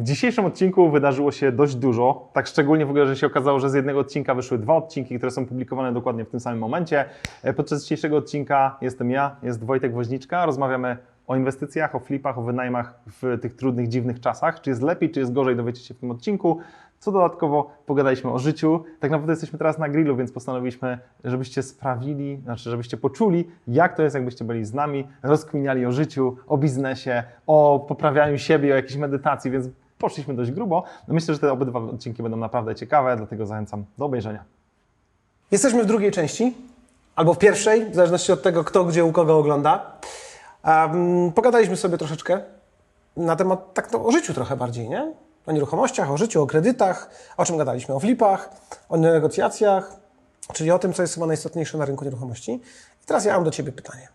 W dzisiejszym odcinku wydarzyło się dość dużo, tak szczególnie w ogóle, że się okazało, że z jednego odcinka wyszły dwa odcinki, które są publikowane dokładnie w tym samym momencie. E, Podczas dzisiejszego odcinka jestem ja, jest Wojtek Woźniczka, rozmawiamy o inwestycjach, o flipach, o wynajmach w tych trudnych, dziwnych czasach. Czy jest lepiej, czy jest gorzej, dowiecie się w tym odcinku. Co dodatkowo pogadaliśmy o życiu. Tak naprawdę jesteśmy teraz na grillu, więc postanowiliśmy, żebyście sprawili, znaczy żebyście poczuli, jak to jest, jakbyście byli z nami, rozkminiali o życiu, o biznesie, o poprawianiu siebie, o jakiejś medytacji, więc poszliśmy dość grubo. No myślę, że te obydwa odcinki będą naprawdę ciekawe, dlatego zachęcam do obejrzenia. Jesteśmy w drugiej części, albo w pierwszej, w zależności od tego, kto gdzie u kogo ogląda. Pogadaliśmy sobie troszeczkę na temat, tak no, o życiu trochę bardziej, nie? O nieruchomościach, o życiu, o kredytach, o czym gadaliśmy, o flipach, o negocjacjach, czyli o tym, co jest chyba najistotniejsze na rynku nieruchomości. I teraz ja mam do Ciebie pytanie.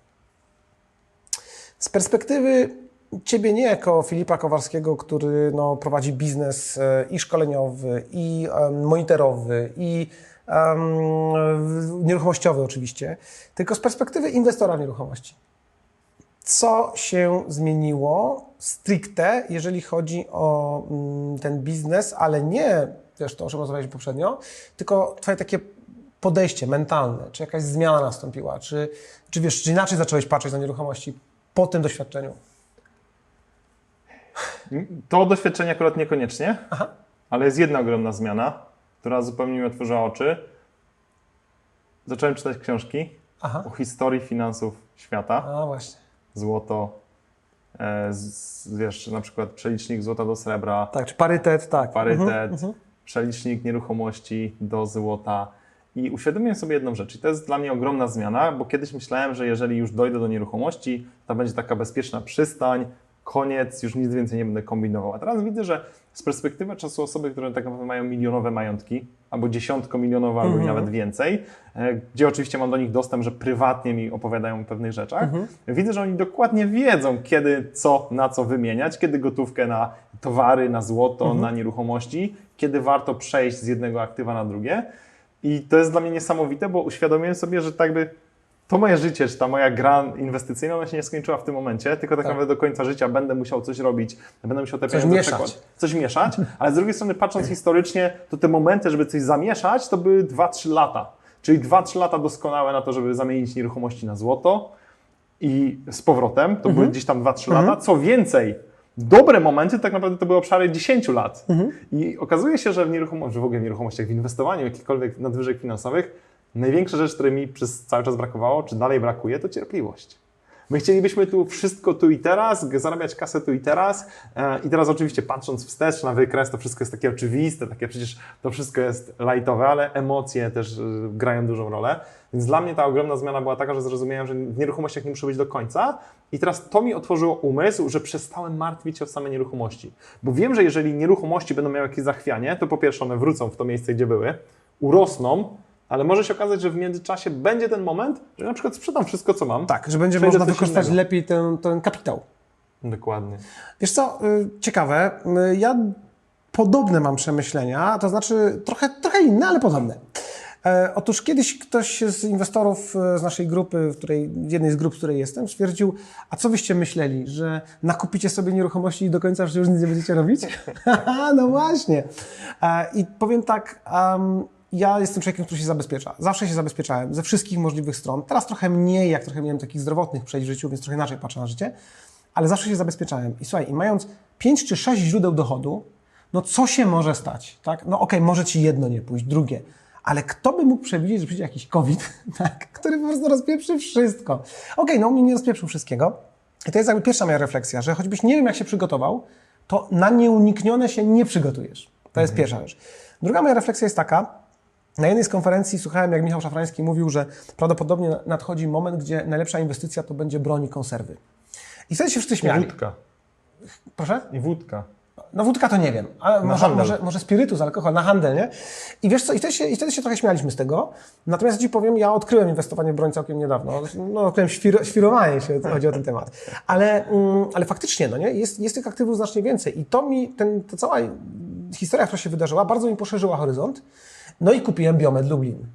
Z perspektywy Ciebie nie jako Filipa Kowalskiego, który no, prowadzi biznes e, i szkoleniowy, i monitorowy, i em, nieruchomościowy oczywiście, tylko z perspektywy inwestora w nieruchomości. Co się zmieniło stricte, jeżeli chodzi o mm, ten biznes, ale nie, wiesz, to o czym rozmawialiśmy poprzednio, tylko Twoje takie podejście mentalne, czy jakaś zmiana nastąpiła, czy, czy wiesz, czy inaczej zacząłeś patrzeć na nieruchomości po tym doświadczeniu? To doświadczenie akurat niekoniecznie, Aha. ale jest jedna ogromna zmiana, która zupełnie mi otworzyła oczy. Zacząłem czytać książki Aha. o historii finansów świata. A właśnie. Złoto, e, z, wiesz, na przykład przelicznik złota do srebra, Tak, czy parytet, tak. parytet, Mhm, przelicznik nieruchomości do złota. I uświadomiłem sobie jedną rzecz, i to jest dla mnie ogromna zmiana, bo kiedyś myślałem, że jeżeli już dojdę do nieruchomości, to będzie taka bezpieczna przystań, koniec, już nic więcej nie będę kombinował. A teraz widzę, że z perspektywy czasu osoby, które tak naprawdę mają milionowe majątki, albo dziesiątkomilionowe, albo i nawet więcej, e, gdzie oczywiście mam do nich dostęp, że prywatnie mi opowiadają o pewnych rzeczach, widzę, że oni dokładnie wiedzą, kiedy co na co wymieniać, kiedy gotówkę na towary, na złoto, na nieruchomości, kiedy warto przejść z jednego aktywa na drugie. I to jest dla mnie niesamowite, bo uświadomiłem sobie, że tak by to moje życie, czy ta moja gra inwestycyjna, ona się nie skończyła w tym momencie, tylko tak, Tak. naprawdę do końca życia będę musiał coś robić, będę musiał te pieniądze mieszać. przekładać. Coś mieszać, ale z drugiej strony patrząc historycznie, to te momenty, żeby coś zamieszać, to były 2-3 lata. Czyli 2-3 lata doskonałe na to, żeby zamienić nieruchomości na złoto i z powrotem, to Mhm. były gdzieś tam 2-3 lata. Co więcej, dobre momenty tak naprawdę to były obszary 10 lat. Mhm. I okazuje się, że w nieruchomościach, w ogóle w nieruchomościach, w inwestowaniu, jakichkolwiek nadwyżek finansowych, największa rzecz, której mi przez cały czas brakowało, czy dalej brakuje, to cierpliwość. My chcielibyśmy tu wszystko tu i teraz, zarabiać kasę tu i teraz. E, I teraz oczywiście patrząc wstecz na wykres, to wszystko jest takie oczywiste, takie przecież to wszystko jest lightowe, ale emocje też e, grają dużą rolę. Więc dla mnie ta ogromna zmiana była taka, że zrozumiałem, że w nieruchomościach nie muszę być do końca. I teraz to mi otworzyło umysł, że przestałem martwić się o same nieruchomości. Bo wiem, że jeżeli nieruchomości będą miały jakieś zachwianie, to po pierwsze one wrócą w to miejsce, gdzie były, urosną, ale może się okazać, że w międzyczasie będzie ten moment, że na przykład sprzedam wszystko, co mam. Tak, że będzie można wykorzystać innego. lepiej ten, ten kapitał. Dokładnie. Wiesz co, y, ciekawe, y, ja podobne mam przemyślenia, to znaczy trochę, trochę inne, ale podobne. E, Otóż kiedyś ktoś z inwestorów e, z naszej grupy, w której, jednej z grup, w której jestem, stwierdził, a co wyście myśleli, że nakupicie sobie nieruchomości i do końca już nic nie będziecie robić? No właśnie. E, I powiem tak, em, ja jestem człowiekiem, który się zabezpiecza. Zawsze się zabezpieczałem ze wszystkich możliwych stron. Teraz trochę mniej, jak trochę miałem takich zdrowotnych przejść w życiu, więc trochę inaczej patrzę na życie ale zawsze się zabezpieczałem. I słuchaj, i mając 5 czy 6 źródeł dochodu, no co się może stać, tak? No okej, może ci jedno nie pójść, drugie, ale kto by mógł przewidzieć, że przyjdzie jakiś COVID, tak, który po prostu rozpieprzy wszystko. Okej, no u mnie nie rozpieprzył wszystkiego. I to jest jakby pierwsza moja refleksja, że choćbyś nie wiem, jak się przygotował, to na nieuniknione się nie przygotujesz. To jest pierwsza rzecz. Druga moja refleksja jest taka, na jednej z konferencji słuchałem, jak Michał Szafrański mówił, że prawdopodobnie nadchodzi moment, gdzie najlepsza inwestycja to będzie broń i konserwy. I wtedy się wszyscy I śmiali. wódka. Proszę? I wódka. No wódka to nie wiem, ale może, handel. może, może spirytus, alkohol na handel, nie? I wiesz co, i wtedy, się, i wtedy się trochę śmialiśmy z tego. Natomiast Ci powiem, ja odkryłem inwestowanie w broń całkiem niedawno. No, odkryłem świr, świrowanie się, chodzi o ten temat. Ale, mm, ale faktycznie, no nie? Jest, jest tych aktywów znacznie więcej. I to mi, ten, ta cała historia, która się wydarzyła, bardzo mi poszerzyła horyzont. No i kupiłem Biomed Lublin.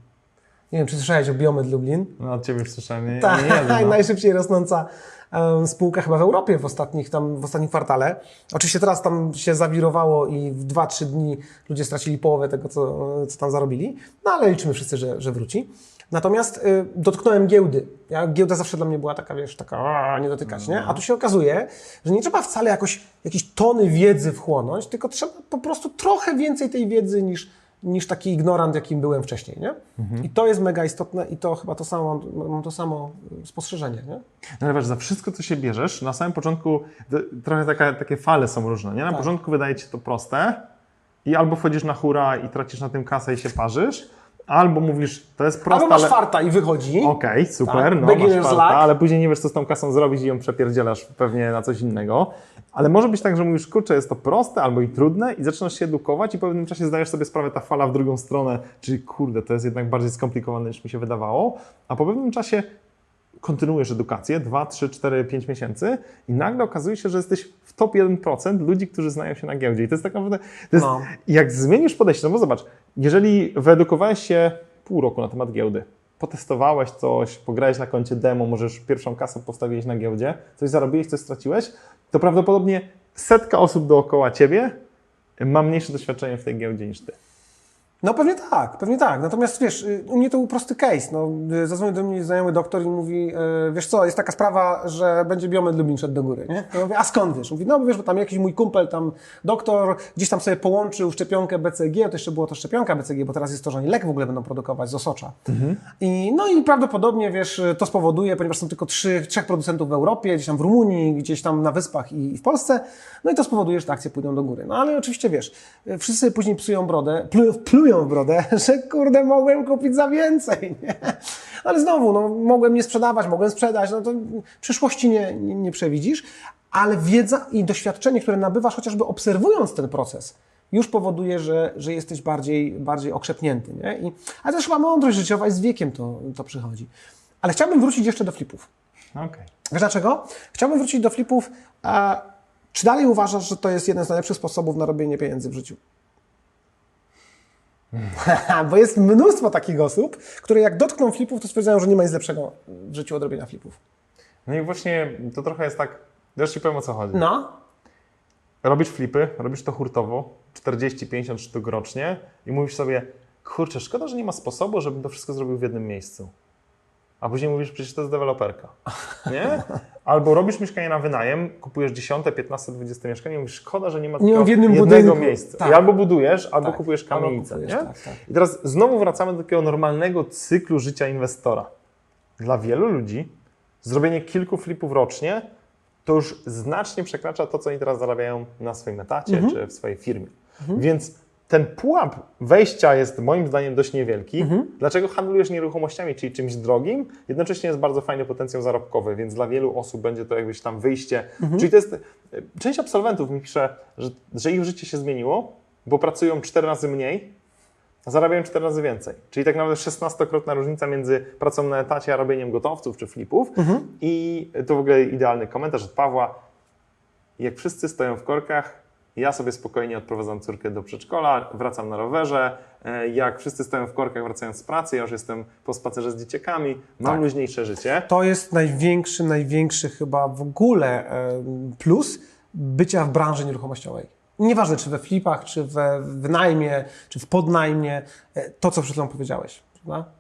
Nie wiem, czy słyszałeś o Biomed Lublin? No od Ciebie słyszałem. Nie, Tak, nie no. najszybciej rosnąca em, spółka chyba w Europie w, ostatnich, tam, w ostatnim kwartale. Oczywiście teraz tam się zawirowało i w 2-3 dni ludzie stracili połowę tego, co, co tam zarobili, no ale liczymy wszyscy, że, że wróci. Natomiast y, dotknąłem giełdy. Ja, giełda zawsze dla mnie była taka, wiesz, taka a, nie dotykać, nie? A tu się okazuje, że nie trzeba wcale jakoś, jakieś tony wiedzy wchłonąć, tylko trzeba po prostu trochę więcej tej wiedzy niż, niż taki ignorant, jakim byłem wcześniej, nie? I to jest mega istotne i to chyba to samo, mam, to samo y, spostrzeżenie, nie? No ale wiesz, za wszystko, co się bierzesz, na samym początku trochę taka, takie fale są różne, nie? Na Tak. początku wydaje Ci się to proste i albo wchodzisz na hura i tracisz na tym kasę i się parzysz, albo mówisz, to jest proste, Albo masz ale... farta i wychodzi. Okej, super, Tak, no beginner's masz farta, ale później nie wiesz, co z tą kasą zrobić i ją przepierdzielasz pewnie na coś innego. Ale może być tak, że mówisz, kurczę, jest to proste albo i trudne i zaczynasz się edukować i po pewnym czasie zdajesz sobie sprawę, ta fala w drugą stronę, czyli kurde, to jest jednak bardziej skomplikowane niż mi się wydawało, a po pewnym czasie kontynuujesz edukację, 2, 3, 4, 5 miesięcy i nagle okazuje się, że jesteś w top 1% ludzi, którzy znają się na giełdzie. I to jest tak naprawdę, jest, No. jak zmienisz podejście, no bo zobacz, jeżeli wyedukowałeś się pół roku na temat giełdy, potestowałeś coś, pograłeś na koncie demo, możesz pierwszą kasę postawiłeś na giełdzie, coś zarobiłeś, coś straciłeś, to prawdopodobnie setka osób dookoła ciebie ma mniejsze doświadczenie w tej giełdzie niż ty. No pewnie tak, pewnie tak. Natomiast wiesz, y, u mnie to był prosty case. No, y, zadzwonił do mnie znajomy doktor i mówi, y, wiesz co, jest taka sprawa, że będzie biomed Lublin szedł do góry, nie? Ja mówię, a skąd wiesz? Mówi, no bo wiesz, bo tam jakiś mój kumpel, tam doktor, gdzieś tam sobie połączył szczepionkę BCG, to jeszcze było to szczepionka BCG, bo teraz jest to, że oni lek w ogóle będą produkować z osocza. I, no i prawdopodobnie, wiesz, to spowoduje, ponieważ są tylko trzy, trzech producentów w Europie, gdzieś tam w Rumunii, gdzieś tam na Wyspach i, i w Polsce, no i to spowoduje, że te akcje pójdą do góry. No ale oczywiście, wiesz, wszyscy sobie później psują brodę, plu, plują w brodę, że kurde, mogłem kupić za więcej, nie? Ale znowu, no, mogłem nie sprzedawać, mogłem sprzedać, no to przyszłości nie, nie, nie przewidzisz, ale wiedza i doświadczenie, które nabywasz chociażby obserwując ten proces, już powoduje, że, że jesteś bardziej, bardziej okrzepnięty, nie? I, ale też chyba mądrość życiowa i z wiekiem to, to przychodzi. Ale chciałbym wrócić jeszcze do flipów. Okej. Wiesz dlaczego? Chciałbym wrócić do flipów. A czy dalej uważasz, że to jest jeden z najlepszych sposobów na robienie pieniędzy w życiu? Bo jest mnóstwo takich osób, które jak dotkną flipów, to stwierdzają, że nie ma nic lepszego w życiu od robienia flipów. No i właśnie to trochę jest tak, już Ci powiem o co chodzi. No, Robisz flipy, robisz to hurtowo, 40-50 sztuk rocznie i mówisz sobie, kurczę, szkoda, że nie ma sposobu, żebym to wszystko zrobił w jednym miejscu. A później mówisz, przecież to jest deweloperka. Nie? Albo robisz mieszkanie na wynajem, kupujesz 10, 15, 20 mieszkanie i mówisz, szkoda, że nie ma Nie w jednym jednego budynku. miejsca. Tak. I albo budujesz, albo Tak. kupujesz Albo kamienicę. kupujesz, nie? tak, tak. I teraz znowu wracamy do takiego normalnego cyklu życia inwestora. Dla wielu ludzi zrobienie kilku flipów rocznie to już znacznie przekracza to, co oni teraz zarabiają na swoim etacie Mhm. czy w swojej firmie. Więc ten pułap wejścia jest moim zdaniem dość niewielki. Mhm. Dlaczego handlujesz nieruchomościami, czyli czymś drogim? Jednocześnie jest bardzo fajny potencjał zarobkowy, więc dla wielu osób będzie to jakbyś tam wyjście. Mhm. Czyli to jest. Część absolwentów mi pisze, że, że ich życie się zmieniło, bo pracują 4 razy mniej, a zarabiają 4 razy więcej. Czyli tak naprawdę 16-krotna różnica między pracą na etacie, a robieniem gotowców czy flipów. I to w ogóle idealny komentarz od Pawła. Jak wszyscy stoją w korkach, ja sobie spokojnie odprowadzam córkę do przedszkola, wracam na rowerze. E, Jak wszyscy stoją w korkach, wracając z pracy, ja już jestem po spacerze z dzieciakami, mam Tak. luźniejsze życie. to jest największy, największy chyba w ogóle em, plus bycia w branży nieruchomościowej. Nieważne, czy we flipach, czy we wynajmie, czy w podnajmie, e, to, co przed chwilą powiedziałeś. Prawda?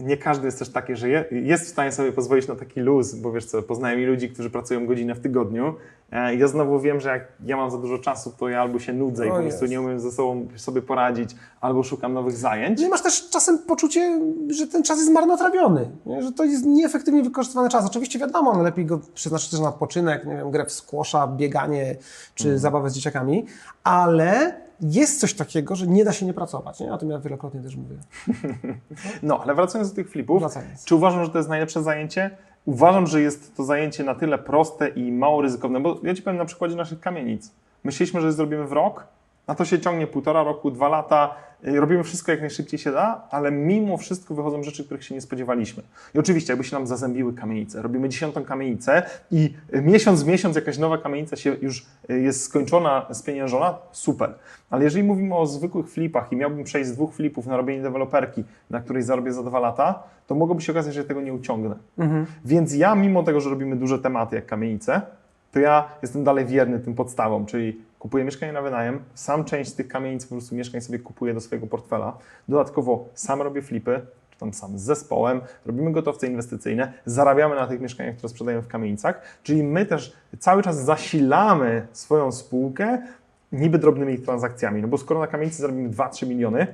Nie każdy jest też taki, że je, jest w stanie sobie pozwolić na taki luz, bo wiesz co, poznałem i ludzi, którzy pracują godzinę w tygodniu. E, ja znowu wiem, że jak ja mam za dużo czasu, to ja albo się nudzę i O po prostu nie umiem ze sobą sobie poradzić, albo szukam nowych zajęć. Nie masz też czasem poczucie, że ten czas jest marnotrawiony, nie? że to jest nieefektywnie wykorzystywany czas. Oczywiście wiadomo, no lepiej go przeznaczyć też na odpoczynek, nie wiem, grę w squasha, bieganie czy zabawę z dzieciakami, ale jest coś takiego, że nie da się nie pracować. Nie? O tym ja wielokrotnie też mówię. No, ale wracając do tych flipów, Wracając. czy uważam, że to jest najlepsze zajęcie? Uważam, że jest to zajęcie na tyle proste i mało ryzykowne, bo ja Ci powiem na przykładzie naszych kamienic. Myśleliśmy, że zrobimy w rok, A to się ciągnie półtora roku, dwa lata. Y, Robimy wszystko jak najszybciej się da, ale mimo wszystko wychodzą rzeczy, których się nie spodziewaliśmy. I oczywiście, jakby się nam zazębiły kamienice, robimy dziesiątą kamienicę i y, miesiąc w miesiąc jakaś nowa kamienica się już y, jest skończona, spieniężona, super. Ale jeżeli mówimy o zwykłych flipach i miałbym przejść z dwóch flipów na robienie deweloperki, na której zarobię za dwa lata, to mogłoby się okazać, że tego nie uciągnę. Więc ja, mimo tego, że robimy duże tematy jak kamienice, to ja jestem dalej wierny tym podstawom, czyli kupuję mieszkanie na wynajem, sam część z tych kamienic po prostu mieszkań sobie kupuję do swojego portfela. Dodatkowo sam robię flipy, czy tam sam z zespołem, robimy gotowce inwestycyjne, zarabiamy na tych mieszkaniach, które sprzedajemy w kamienicach, czyli my też cały czas zasilamy swoją spółkę niby drobnymi transakcjami, no bo skoro na kamienicy zarobimy 2-3 miliony,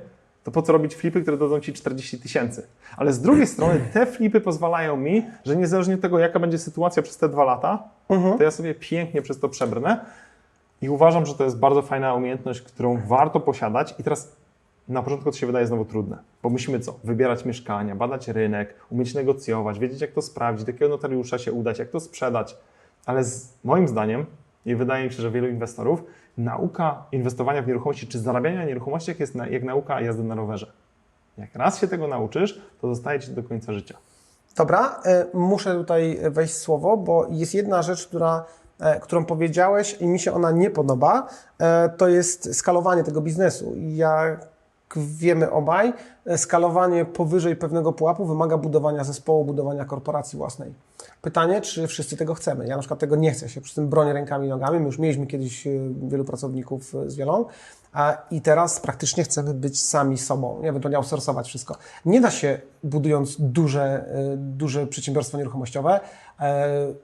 to po co robić flipy, które dadzą Ci 40 tysięcy? Ale z drugiej strony te flipy pozwalają mi, że niezależnie od tego, jaka będzie sytuacja przez te dwa lata, to ja sobie pięknie przez to przebrnę i uważam, że to jest bardzo fajna umiejętność, którą warto posiadać i teraz na początku to się wydaje znowu trudne, bo musimy co? Wybierać mieszkania, badać rynek, umieć negocjować, wiedzieć jak to sprawdzić, do jakiego notariusza się udać, jak to sprzedać, ale z moim zdaniem i wydaje mi się, że wielu inwestorów, nauka inwestowania w nieruchomości czy zarabiania na nieruchomościach jest jak nauka jazdy na rowerze. Jak raz się tego nauczysz, to zostaje Ci do końca życia. Dobra, e, muszę tutaj wejść słowo, bo jest jedna rzecz, która, e, którą powiedziałeś i mi się ona nie podoba, e, to jest skalowanie tego biznesu. Jak wiemy obaj, skalowanie powyżej pewnego pułapu wymaga budowania zespołu, budowania korporacji własnej. Pytanie, czy wszyscy tego chcemy? Ja na przykład tego nie chcę, ja się przy tym bronię rękami i nogami. My już mieliśmy kiedyś e, wielu pracowników e, z wielą, a i teraz praktycznie chcemy być sami sobą, nie ewentualnie outsourcować wszystko. Nie da się, budując duże, e, duże przedsiębiorstwo nieruchomościowe,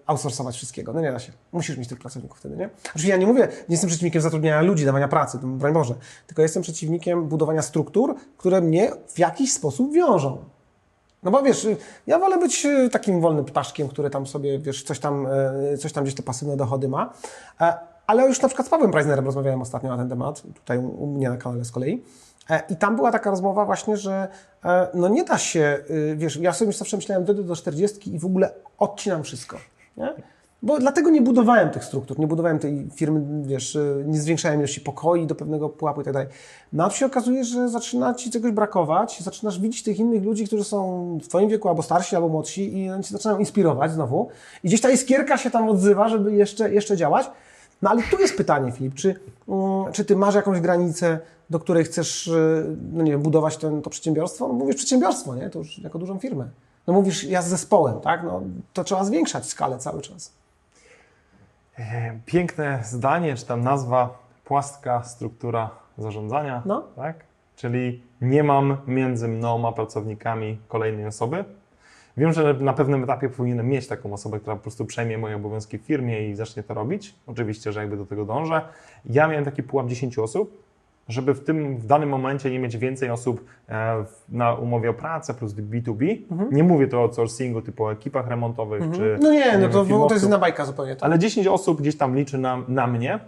outsourcować wszystkiego. No nie da się. Musisz mieć tych pracowników wtedy, nie? Oczywiście ja nie mówię, nie jestem przeciwnikiem zatrudniania ludzi, dawania pracy, broń Boże, tylko jestem przeciwnikiem budowania struktur, które mnie w jakiś sposób wiążą. No bo wiesz, ja wolę być y, takim wolnym ptaszkiem, który tam sobie, wiesz, coś tam, e, coś tam gdzieś te pasywne dochody ma. E, Ale już na przykład z Pawłem Preisnerem rozmawiałem ostatnio na ten temat, tutaj u mnie na kanale z kolei. E, I tam była taka rozmowa właśnie, że e, no nie da się, wiesz, ja sobie zawsze myślałem, dojdę do 40 i w ogóle odcinam wszystko, nie? Bo dlatego nie budowałem tych struktur, nie budowałem tej firmy, wiesz, y, nie zwiększałem ilości pokoi do pewnego pułapu i tak dalej. No a się okazuje, że zaczyna ci czegoś brakować, zaczynasz widzieć tych innych ludzi, którzy są w twoim wieku albo starsi, albo młodsi i oni cię zaczynają inspirować znowu. I gdzieś ta iskierka się tam odzywa, żeby jeszcze, jeszcze działać. No ale tu jest pytanie, Filip, czy, mm, czy ty masz jakąś granicę, do której chcesz, y, no nie wiem, budować ten, to przedsiębiorstwo? No mówisz przedsiębiorstwo, nie? To już jako dużą firmę. No mówisz, ja z zespołem, tak? No to trzeba zwiększać skalę cały czas. E, Piękne zdanie, czy tam nazwa płastka struktura zarządzania, No. tak? Czyli nie mam między mną a pracownikami kolejnej osoby. Wiem, że na pewnym etapie powinienem mieć taką osobę, która po prostu przejmie moje obowiązki w firmie i zacznie to robić. Oczywiście, że jakby do tego dążę. Ja miałem taki pułap 10 osób, żeby w tym w danym momencie nie mieć więcej osób e, na umowie o pracę plus B2B. Nie mówię tu o outsourcingu typu o ekipach remontowych czy No nie, no to, to filmowców. jest inna bajka zupełnie. Tak? Ale 10 osób gdzieś tam liczy na, na mnie,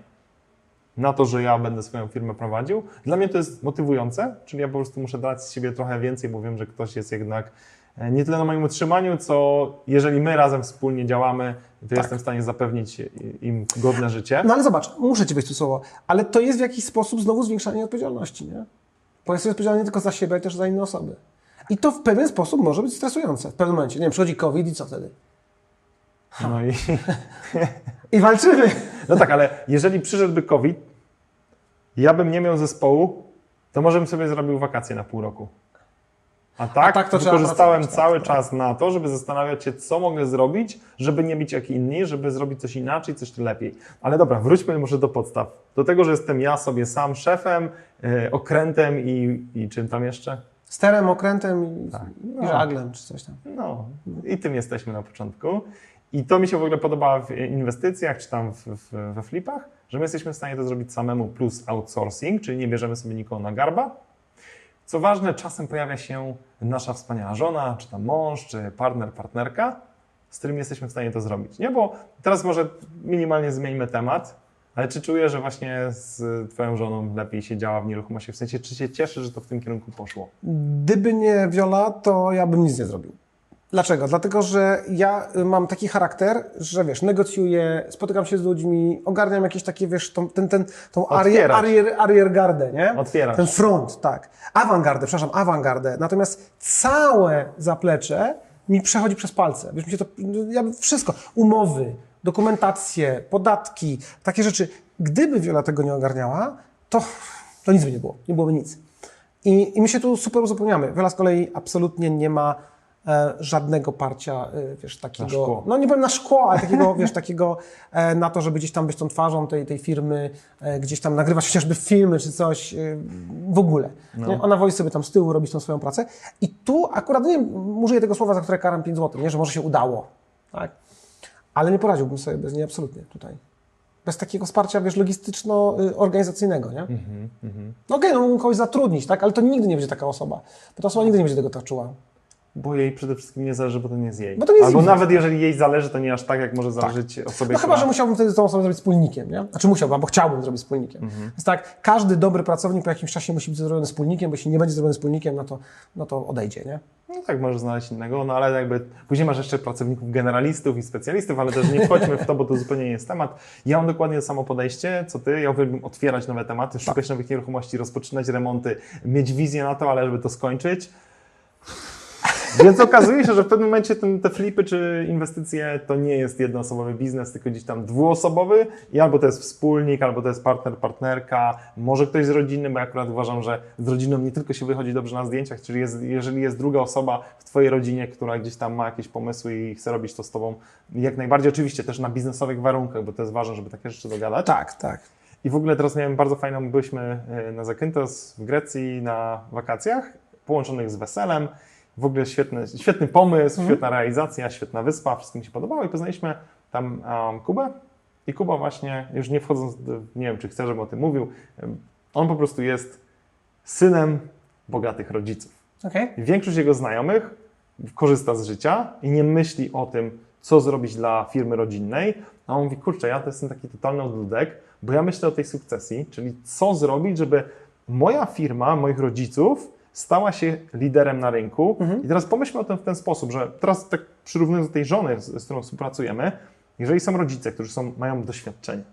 na to, że ja będę swoją firmę prowadził. Dla mnie to jest motywujące, czyli ja po prostu muszę dać z siebie trochę więcej, bo wiem, że ktoś jest jednak nie tyle na moim utrzymaniu, co jeżeli my razem wspólnie działamy, to jestem w stanie zapewnić im godne życie. No ale zobacz, muszę Ci wejść tu słowo, ale to jest w jakiś sposób znowu zwiększanie odpowiedzialności, nie? Bo jesteś odpowiedzialny nie tylko za siebie, ale też za inne osoby. I to w pewien sposób może być stresujące. W pewnym momencie, nie wiem, przychodzi COVID i co wtedy? No, i, I walczymy! no tak, ale jeżeli przyszedłby COVID, ja bym nie miał zespołu, to może bym sobie zrobił wakacje na pół roku. A tak, tak to wykorzystałem pracować, cały tak, czas na to, żeby zastanawiać się, co mogę zrobić, żeby nie być jak inni, żeby zrobić coś inaczej, coś lepiej. Ale dobra, wróćmy może do podstaw. Do tego, że jestem ja sobie sam szefem, yy, okrętem i, i czym tam jeszcze? Sterem, okrętem i, Tak. i No. żaglem czy coś tam. No, i tym jesteśmy na początku. I to mi się w ogóle podoba w inwestycjach, czy tam w, w, we flipach, że my jesteśmy w stanie to zrobić samemu plus outsourcing, czyli nie bierzemy sobie nikogo na garba. Co ważne, czasem pojawia się nasza wspaniała żona, czy tam mąż, czy partner, partnerka, z którym jesteśmy w stanie to zrobić. Nie, bo teraz może minimalnie zmieńmy temat, ale czy czujesz, że właśnie z Twoją żoną lepiej się działa w nieruchomości? W sensie, czy się cieszy, że to w tym kierunku poszło? Gdyby nie Wiola, to ja bym nic nie zrobił. Dlaczego? Dlatego, że ja y, mam taki charakter, że wiesz, negocjuję, spotykam się z ludźmi, ogarniam jakieś takie, wiesz, tą, ten, ten, tą arier, arier, ariergardę, nie? Otwierać. Ten front, tak. Awangardę, przepraszam, awangardę. Natomiast całe zaplecze mi przechodzi przez palce. Wiesz, mi się to, ja wszystko, umowy, dokumentacje, podatki, takie rzeczy. Gdyby Wiola tego nie ogarniała, to, to nic by nie było, nie byłoby nic. I, I my się tu super uzupełniamy. Wiola z kolei absolutnie nie ma żadnego parcia, e, wiesz, takiego, szkło. no nie powiem na szkło, ale takiego, wiesz, takiego e, na to, żeby gdzieś tam być tą twarzą tej, tej firmy, e, gdzieś tam nagrywać chociażby filmy czy coś, e, w ogóle. Nie? Ona woli sobie tam z tyłu robić tą swoją pracę i tu akurat, nie wiem, użyję tego słowa, za które karam 5 zł, nie, że może się udało, tak? Ale nie poradziłbym sobie bez niej absolutnie tutaj. Bez takiego wsparcia, wiesz, logistyczno-organizacyjnego, nie? No okej, no mógł kogoś zatrudnić, tak? Ale to nigdy nie będzie taka osoba. Bo ta osoba nigdy nie będzie tego tak czuła. Bo jej przede wszystkim nie zależy, bo to nie jest jej. Bo to nie jest Albo jej. nawet jeżeli jej zależy, to nie aż tak, jak może zależeć osobie, No chyba, która... że musiałbym wtedy tą osobę zrobić wspólnikiem, nie? Znaczy musiałbym, albo chciałbym zrobić wspólnikiem. Więc tak, każdy dobry pracownik po jakimś czasie musi być zrobiony wspólnikiem, bo jeśli nie będzie zrobiony wspólnikiem, no to, no to odejdzie, nie? No tak, możesz znaleźć innego, no ale jakby później masz jeszcze pracowników generalistów i specjalistów, ale też nie wchodźmy w to, bo to zupełnie nie jest temat. Ja mam dokładnie to samo podejście, co ty. Ja uwielbiam otwierać nowe tematy, szukać nowych nieruchomości, rozpoczynać remonty, mieć wizję na to, ale żeby to skończyć. Więc okazuje się, że w pewnym momencie ten, te flipy czy inwestycje to nie jest jednoosobowy biznes, tylko gdzieś tam dwuosobowy i albo to jest wspólnik, albo to jest partner, partnerka, może ktoś z rodziny, bo ja akurat uważam, że z rodziną nie tylko się wychodzi dobrze na zdjęciach, czyli jest, jeżeli jest druga osoba w Twojej rodzinie, która gdzieś tam ma jakieś pomysły i chce robić to z Tobą, jak najbardziej oczywiście też na biznesowych warunkach, bo to jest ważne, żeby takie rzeczy dogadać. Tak, tak. I w ogóle teraz miałem bardzo fajną, byliśmy e, na Zakynthos w Grecji na wakacjach, połączonych z weselem. W ogóle świetny, świetny pomysł, świetna realizacja, świetna wyspa, wszystko mi się podobało i poznaliśmy tam um, Kubę. I Kuba właśnie, już nie wchodząc, nie wiem czy chcę, żebym o tym mówił, on po prostu jest synem bogatych rodziców. I Większość jego znajomych korzysta z życia i nie myśli o tym, co zrobić dla firmy rodzinnej. A on mówi, kurczę, ja to jestem taki totalny odludek, bo ja myślę o tej sukcesji, czyli co zrobić, żeby moja firma, moich rodziców stała się liderem na rynku. I teraz pomyślmy o tym w ten sposób, że teraz tak przyrównując do tej żony, z, z którą współpracujemy, jeżeli są rodzice, którzy są, mają doświadczenie,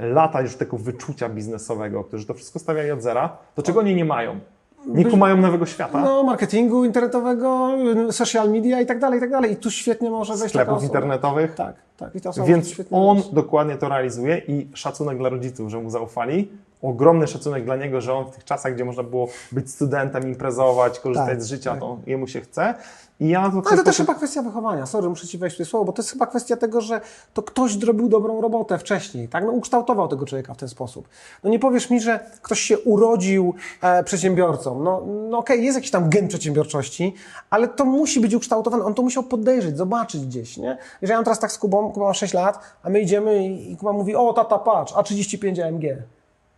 lata już tego wyczucia biznesowego, którzy to wszystko stawiali od zera, to czego oni nie mają? Nie kumają nowego świata? No, marketingu internetowego, social media i tak dalej, i tak dalej. I tu świetnie może wejść sklepów internetowych. Tak, tak. I ta Więc on dokładnie to realizuje i szacunek dla rodziców, że mu zaufali. Ogromny szacunek dla niego, że on w tych czasach, gdzie można było być studentem, imprezować, korzystać Tak, z życia, tak. to jemu się chce. I ja to w Ale to też chyba kwestia wychowania. Sorry, muszę Ci wejść w słowo, bo to jest chyba kwestia tego, że to ktoś zrobił dobrą robotę wcześniej, tak? No, ukształtował tego człowieka w ten sposób. No nie powiesz mi, że ktoś się urodził e, przedsiębiorcą. No, no okej, jest jakiś tam gen przedsiębiorczości, ale to musi być ukształtowane. On to musiał podejrzeć, zobaczyć gdzieś, nie? Jeżeli ja mam teraz tak z Kubą, Kuba ma 6 lat, a my idziemy i, Kuba mówi, o tata, patrz, A35 AMG.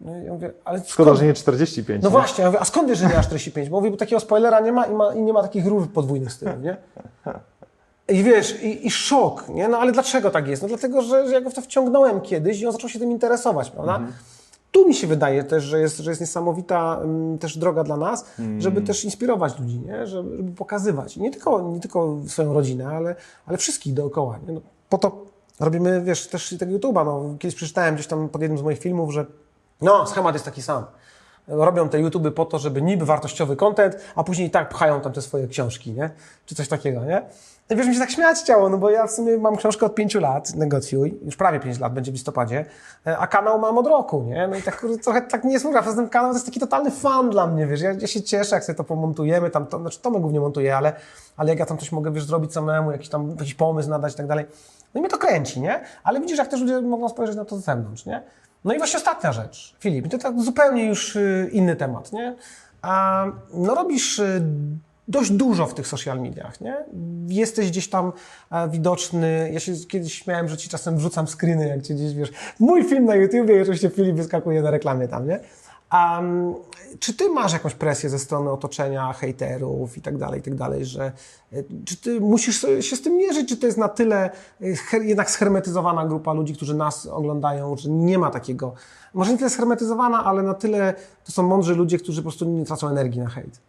No i ja mówię, ale Szkoda, skąd? że nie 45. No nie? właśnie, ja mówię, a skąd wiesz, że nie masz 45? Bo mówię, bo takiego spoilera nie ma i, ma i nie ma takich rur podwójnych z tyłu, nie? I wiesz, i, i szok, nie? No ale dlaczego tak jest? No dlatego, że, że ja go w to wciągnąłem kiedyś i on zaczął się tym interesować, prawda? Tu mi się wydaje też, że jest, że jest niesamowita mm, też droga dla nas, żeby też inspirować ludzi, nie? Żeby, żeby pokazywać. Nie tylko, nie tylko swoją rodzinę, ale, ale wszystkich dookoła, nie? No, po to robimy, wiesz, też tego YouTube'a. No, kiedyś przeczytałem gdzieś tam pod jednym z moich filmów, że no, schemat jest taki sam. Robią te YouTuby po to, żeby niby wartościowy content, a później i tak pchają tam te swoje książki, nie? Czy coś takiego, nie? I wiesz, mi się tak śmiać chciało, no bo ja w sumie mam książkę od pięciu lat, negocjuj, już prawie pięć lat, będzie w listopadzie, e, a kanał mam od roku, nie? No i tak trochę tak nie słucha, przez ten kanał to jest taki totalny fan dla mnie, wiesz, ja, ja się cieszę, jak sobie to pomontujemy, tam, to, znaczy Tomek głównie montuje, ale, ale jak ja tam coś mogę, wiesz, zrobić samemu, jakiś tam jakiś pomysł nadać i tak dalej, no i mnie to kręci, nie? Ale widzisz, jak też ludzie mogą spojrzeć na to z zewnątrz, nie? No i właśnie ostatnia rzecz, Filip, to tak zupełnie już y, inny temat, nie? A, no robisz y, dość dużo w tych social mediach, nie? Jesteś gdzieś tam e, widoczny, ja się kiedyś śmiałem, że ci czasem wrzucam screeny, jak cię gdzieś, wiesz, mój film na YouTubie i oczywiście Filip wyskakuje na reklamie tam, nie? Mm, czy ty masz jakąś presję ze strony otoczenia, hejterów i tak dalej, i tak dalej, że y, czy ty musisz się z tym mierzyć, czy to jest na tyle her, jednak schermetyzowana grupa ludzi, którzy nas oglądają, że nie ma takiego, może nie tyle schermetyzowana, ale na tyle to są mądrzy ludzie, którzy po prostu nie tracą energii na hejt.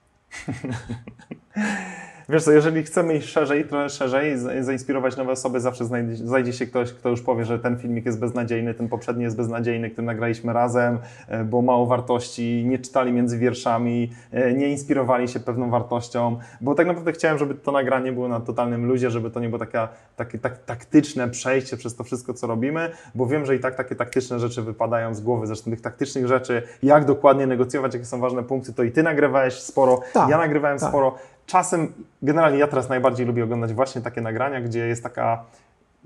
Wiesz co, jeżeli chcemy iść szerzej, trochę szerzej, zainspirować nowe osoby, zawsze znajdzie, znajdzie się ktoś, kto już powie, że ten filmik jest beznadziejny, ten poprzedni jest beznadziejny, który nagraliśmy razem, e, było mało wartości, nie czytali między wierszami, e, nie inspirowali się pewną wartością, bo tak naprawdę chciałem, żeby to nagranie było na totalnym luzie, żeby to nie było taka, takie tak, taktyczne przejście przez to wszystko, co robimy, bo wiem, że i tak takie taktyczne rzeczy wypadają z głowy, zresztą tych taktycznych rzeczy, jak dokładnie negocjować, jakie są ważne punkty, to i Ty nagrywałeś sporo, Tak, ja nagrywałem tak. sporo, Czasem, generalnie ja teraz najbardziej lubię oglądać właśnie takie nagrania, gdzie jest taka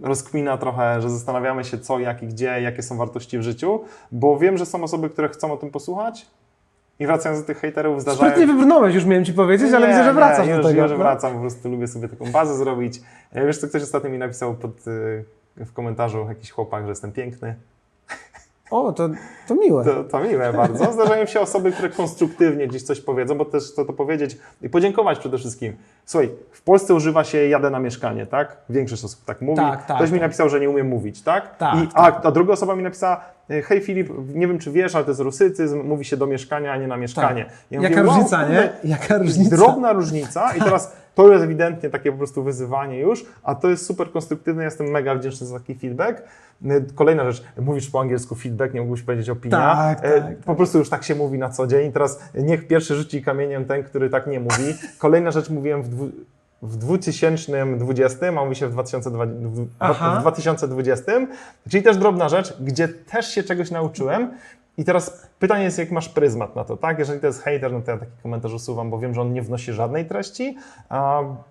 rozkmina trochę, że zastanawiamy się co, jak i gdzie, jakie są wartości w życiu, bo wiem, że są osoby, które chcą o tym posłuchać i wracając do tych hejterów zdarzają... Sprytnie wybrnąłeś, już miałem ci powiedzieć, ale Nie, widzę, że wracasz nie, do już, tego. już no. wracam, po prostu lubię sobie taką bazę zrobić. E, Wiesz co, ktoś ostatnio mi napisał pod, y, w komentarzu, jakiś chłopak, że jestem piękny. O, to, to miłe. To, to miłe bardzo. Zdarzają się osoby, które konstruktywnie gdzieś coś powiedzą, bo też chcę to powiedzieć i podziękować przede wszystkim. Słuchaj, w Polsce używa się jadę na mieszkanie, tak? Większość osób tak mówi. Tak, tak, Ktoś mi tak. napisał, że nie umiem mówić, tak? Tak, I, a, a druga osoba mi napisała, hej Filip, nie wiem czy wiesz, ale to jest rusycyzm, mówi się do mieszkania, a nie na mieszkanie. Ja Tak. Jaka mówię, wow, różnica, kurde, nie? Jaka różnica. Drobna różnica i teraz to jest ewidentnie takie po prostu wyzywanie już, a to jest super konstruktywne, jestem mega wdzięczny za taki feedback. Y, Kolejna rzecz, mówisz po angielsku feedback, nie mógłbyś powiedzieć opinia. Tak, E, tak, Po prostu już tak się mówi na co dzień. Teraz niech pierwszy rzuci kamieniem ten, który tak nie mówi. Kolejna rzecz mówiłem w, dwu, w 2020, a mówi się w, 2020, w, Aha. w 2020, czyli też drobna rzecz, gdzie też się czegoś nauczyłem. I teraz pytanie jest, jak masz pryzmat na to, tak? Jeżeli to jest hater, no to ja taki komentarz usuwam, bo wiem, że on nie wnosi żadnej treści,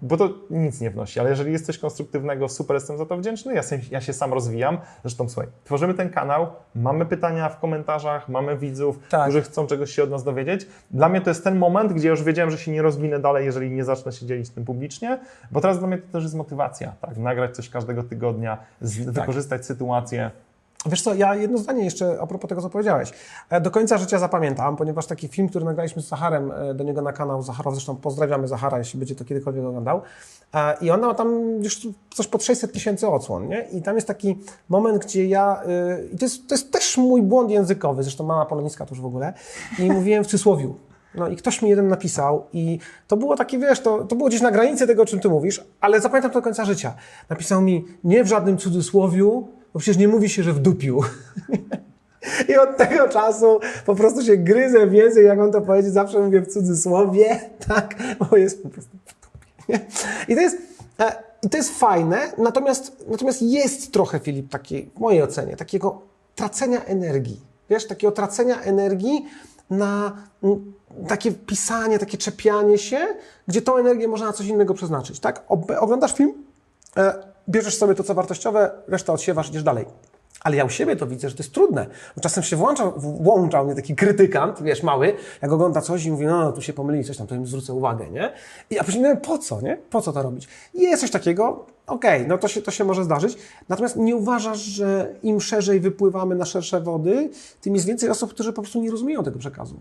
bo to nic nie wnosi. Ale jeżeli jest coś konstruktywnego, super jestem za to wdzięczny, ja, się- ja się sam rozwijam. Zresztą słuchaj, tworzymy ten kanał, mamy pytania w komentarzach, mamy widzów, Tak. którzy chcą czegoś się od nas dowiedzieć. Dla mnie to jest ten moment, gdzie już wiedziałem, że się nie rozwinę dalej, jeżeli nie zacznę się dzielić tym publicznie, bo teraz dla mnie to też jest motywacja, tak? Nagrać coś każdego tygodnia, z, Tak. wykorzystać sytuację. Wiesz co, ja jedno zdanie jeszcze a propos tego, co powiedziałeś. E, Do końca życia zapamiętam, ponieważ taki film, który nagraliśmy z Zacharem e, do niego na kanał Zacharow, zresztą pozdrawiamy Zachara, jeśli będzie to kiedykolwiek oglądał. E, I on ma tam już coś pod 600 tysięcy odsłon, nie? I tam jest taki moment, gdzie ja, e, i to jest, to jest też mój błąd językowy, zresztą mama poloniska to już w ogóle, i mówiłem w przysłowiu. No i ktoś mi jeden napisał i to było takie, wiesz, to, to było gdzieś na granicy tego, o czym ty mówisz, ale zapamiętam to do końca życia. Napisał mi, nie w żadnym cudzysłowiu, bo przecież nie mówi się, że w dupiu. I od tego czasu po prostu się gryzę w język, jak on to powiedzieć, zawsze mówię w cudzysłowie, tak, bo jest po prostu w dupie. I to jest, e, i to jest fajne, natomiast, natomiast jest trochę, Filip, takiej, w mojej ocenie, takiego tracenia energii. Wiesz, takiego tracenia energii na takie pisanie, takie czepianie się, gdzie tą energię można na coś innego przeznaczyć, tak? Oglądasz film, e, bierzesz sobie to, co wartościowe, resztę odsiewasz, idziesz dalej. Ale ja u siebie to widzę, że to jest trudne. Bo czasem się włącza, włącza mnie taki krytykant, wiesz, mały, jak ogląda coś i mówi, no tu się pomyli, coś tam, to im zwrócę uwagę, nie? I ja później mówię, po co, nie? Po co to robić? Jest coś takiego, okej, no to się, to się może zdarzyć. Natomiast nie uważasz, że im szerzej wypływamy na szersze wody, tym jest więcej osób, którzy po prostu nie rozumieją tego przekazu.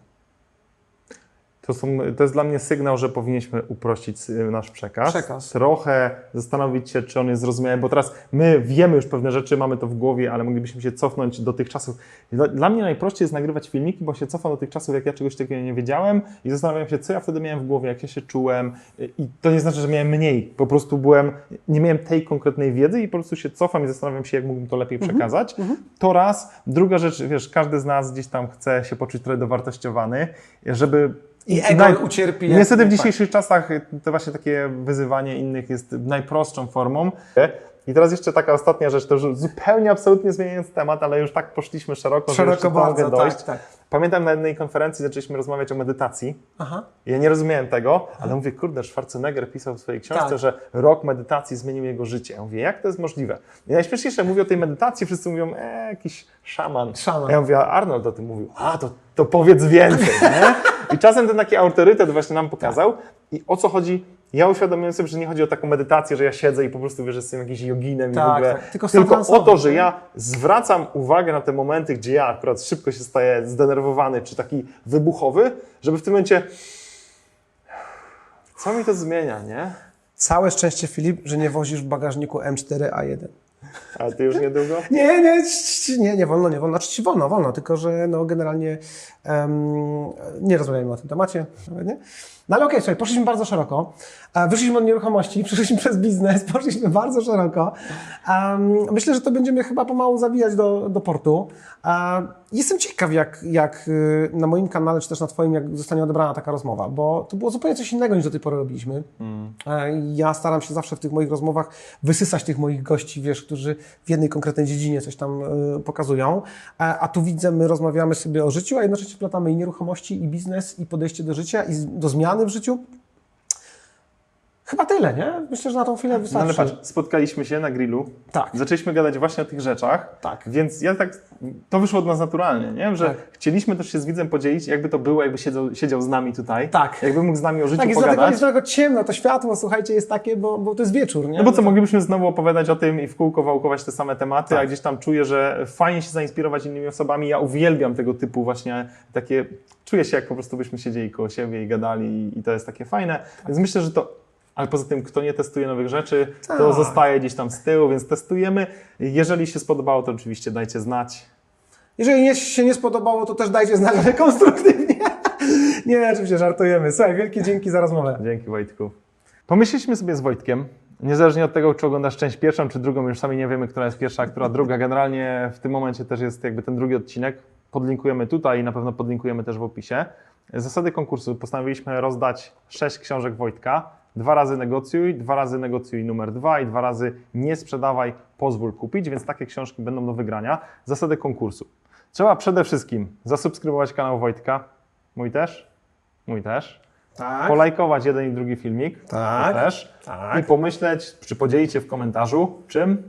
To, są, to jest dla mnie sygnał, że powinniśmy uprościć y, nasz przekaz. Przekaz. Trochę zastanowić się, czy on jest zrozumiały, bo teraz my wiemy już pewne rzeczy, mamy to w głowie, ale moglibyśmy się cofnąć do tych czasów. Dla, dla mnie najprościej jest nagrywać filmiki, bo się cofam do tych czasów, jak ja czegoś takiego nie wiedziałem i zastanawiam się, co ja wtedy miałem w głowie, jak ja się czułem. Y, I to nie znaczy, że miałem mniej. Po prostu byłem, nie miałem tej konkretnej wiedzy i po prostu się cofam i zastanawiam się, jak mógłbym to lepiej przekazać. To raz. Druga rzecz, wiesz, każdy z nas gdzieś tam chce się poczuć trochę dowartościowany, żeby I ego naj- ucierpi. Niestety w dzisiejszych czasach to właśnie takie wyzywanie innych jest najprostszą formą. I teraz jeszcze taka ostatnia rzecz, to już zupełnie absolutnie zmieniając temat, ale już tak poszliśmy szeroko, że Szeroko to bardzo, mogę dojść. tak, tak. Pamiętam na jednej konferencji zaczęliśmy rozmawiać o medytacji. Aha. Ja nie rozumiałem tego, ale mówię, kurde, Schwarzenegger pisał w swojej książce, Tak. że rok medytacji zmienił jego życie. Ja mówię, jak to jest możliwe? I najśmieszniejsze, mówię o tej medytacji, wszyscy mówią, e, jakiś szaman. Szaman. Ja mówię, a Arnold o tym mówił. A, to, to powiedz więcej, nie? I czasem ten taki autorytet właśnie nam pokazał. I o co chodzi? Ja uświadomiłem sobie, że nie chodzi o taką medytację, że ja siedzę i po prostu wiesz, że jestem jakimś joginem i w Tak, ogóle. tak. Tylko Tylko o to, że ja zwracam uwagę na te momenty, gdzie ja akurat szybko się staję zdenerwowany czy taki wybuchowy, żeby w tym momencie co mi to zmienia, nie? Całe szczęście, Filip, że nie wozisz w bagażniku M4A1. A ty już niedługo? Nie, nie, nie, nie wolno, nie wolno. Znaczy wolno, wolno, tylko że no generalnie em, nie rozmawiajmy o tym temacie. Nie? No ale okej, słuchaj, poszliśmy bardzo szeroko. E, Wyszliśmy od nieruchomości, przeszliśmy przez biznes, poszliśmy bardzo szeroko. Myślę, że to będziemy chyba pomału zawijać do, do portu. E, Jestem ciekaw, jak, jak y, na moim kanale, czy też na Twoim, jak zostanie odebrana taka rozmowa, bo to było zupełnie coś innego niż do tej pory robiliśmy. E, Ja staram się zawsze w tych moich rozmowach wysysać tych moich gości, wiesz, którzy w jednej konkretnej dziedzinie coś tam y, pokazują. A tu widzę, my rozmawiamy sobie o życiu, a jednocześnie wplatamy i nieruchomości, i biznes, i podejście do życia, i do zmiany w życiu. Chyba tyle, nie? Myślę, że na tą chwilę No wystarczy. ale patrz, spotkaliśmy się na grillu. Tak. Zaczęliśmy gadać właśnie o tych rzeczach. Tak. Więc ja tak, to wyszło od nas naturalnie, nie? że Tak. chcieliśmy też się z widzem podzielić, jakby to było, jakby siedział, siedział z nami tutaj. Tak. Jakby mógł z nami o życiu Tak, pogadać. jest dlatego ciemno, to światło, słuchajcie, jest takie, bo, bo to jest wieczór, nie? No bo co, moglibyśmy znowu opowiadać o tym i w kółko wałkować te same tematy, Tak. a gdzieś tam czuję, że fajnie się zainspirować innymi osobami. Ja uwielbiam tego typu właśnie takie, czuję się jak po prostu byśmy siedzieli koło siebie i gadali i, i to jest takie fajne. Więc myślę, że to, ale poza tym kto nie testuje nowych rzeczy, to Tak. zostaje gdzieś tam z tyłu, więc testujemy. Jeżeli się spodobało, to oczywiście dajcie znać. Jeżeli nie, się nie spodobało, to też dajcie znać, ale konstruktywnie. nie, oczywiście żartujemy. Słuchaj, wielkie dzięki za rozmowę. Dzięki Wojtku. Pomyśleliśmy sobie z Wojtkiem, niezależnie od tego, czy oglądasz część pierwszą, czy drugą, już sami nie wiemy, która jest pierwsza, a która druga. Generalnie w tym momencie też jest jakby ten drugi odcinek. Podlinkujemy tutaj i na pewno podlinkujemy też w opisie. Zasady konkursu postanowiliśmy rozdać sześć książek Wojtka. Dwa razy negocjuj, dwa razy negocjuj numer dwa i dwa razy nie sprzedawaj, pozwól kupić, więc takie książki będą do wygrania. Zasady konkursu. Trzeba przede wszystkim zasubskrybować kanał Wojtka. Mój też? Mój też Tak. polajkować jeden i drugi filmik. Tak. Też. Tak. I pomyśleć, czy podzielicie w komentarzu, czym?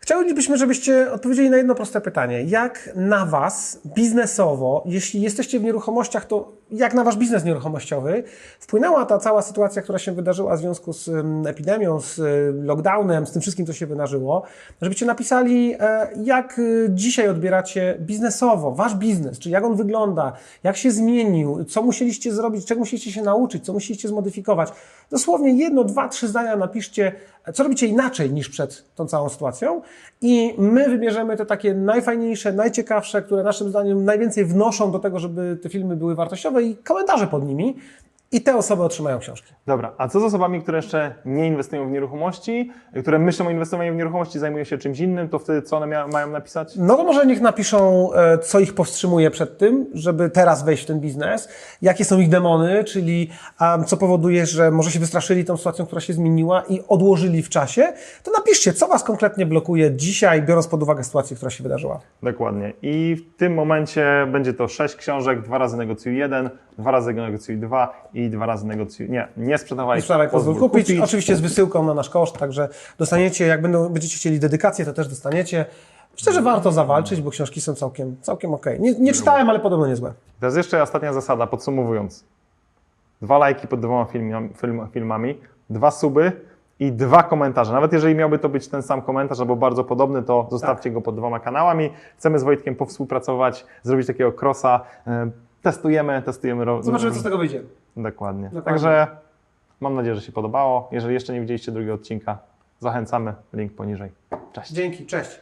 Chcielibyśmy, żebyście odpowiedzieli na jedno proste pytanie. Jak na Was biznesowo, jeśli jesteście w nieruchomościach, to jak na Wasz biznes nieruchomościowy wpłynęła ta cała sytuacja, która się wydarzyła w związku z em, epidemią, z y, lockdownem, z tym wszystkim, co się wydarzyło? Żebyście napisali, e, jak y, dzisiaj odbieracie biznesowo, Wasz biznes, czy jak on wygląda, jak się zmienił, co musieliście zrobić, czego musieliście się nauczyć, co musieliście zmodyfikować. Dosłownie jedno, dwa, trzy zdania napiszcie, co robicie inaczej niż przed tą całą sytuacją i my wybierzemy te takie najfajniejsze, najciekawsze, które naszym zdaniem najwięcej wnoszą do tego, żeby te filmy były wartościowe i komentarze pod nimi i te osoby otrzymają książki. Dobra, a co z osobami, które jeszcze nie inwestują w nieruchomości, które myślą o inwestowaniu w nieruchomości, zajmują się czymś innym, to wtedy co one mia- mają napisać? No to może niech napiszą, e, co ich powstrzymuje przed tym, żeby teraz wejść w ten biznes, jakie są ich demony, czyli um, co powoduje, że może się wystraszyli tą sytuacją, która się zmieniła i odłożyli w czasie, to napiszcie, co Was konkretnie blokuje dzisiaj, biorąc pod uwagę sytuację, która się wydarzyła. Dokładnie. I w tym momencie będzie to sześć książek, dwa razy negocjuj jeden, dwa razy negocjuj dwa i dwa razy negocjuj... Nie, nie sprzedawaj, sprzedawaj, pozwól kupić. Oczywiście z wysyłką na nasz koszt, także dostaniecie, jak będą, będziecie chcieli dedykację, to też dostaniecie. Myślę, że warto zawalczyć, bo książki są całkiem, całkiem okej. Nie, nie czytałem, ale podobno niezłe. To jest jeszcze ostatnia zasada, podsumowując. Dwa lajki pod dwoma filmami, film, filmami, dwa suby i dwa komentarze. Nawet jeżeli miałby to być ten sam komentarz albo bardzo podobny, to zostawcie go pod dwoma kanałami. Chcemy z Wojtkiem powspółpracować, zrobić takiego crossa. Testujemy, testujemy. Zobaczymy, co z tego wyjdzie. Dokładnie. Dokładnie. Także mam nadzieję, że się podobało. Jeżeli jeszcze nie widzieliście drugiego odcinka, zachęcamy. Link poniżej. Cześć. Dzięki, cześć.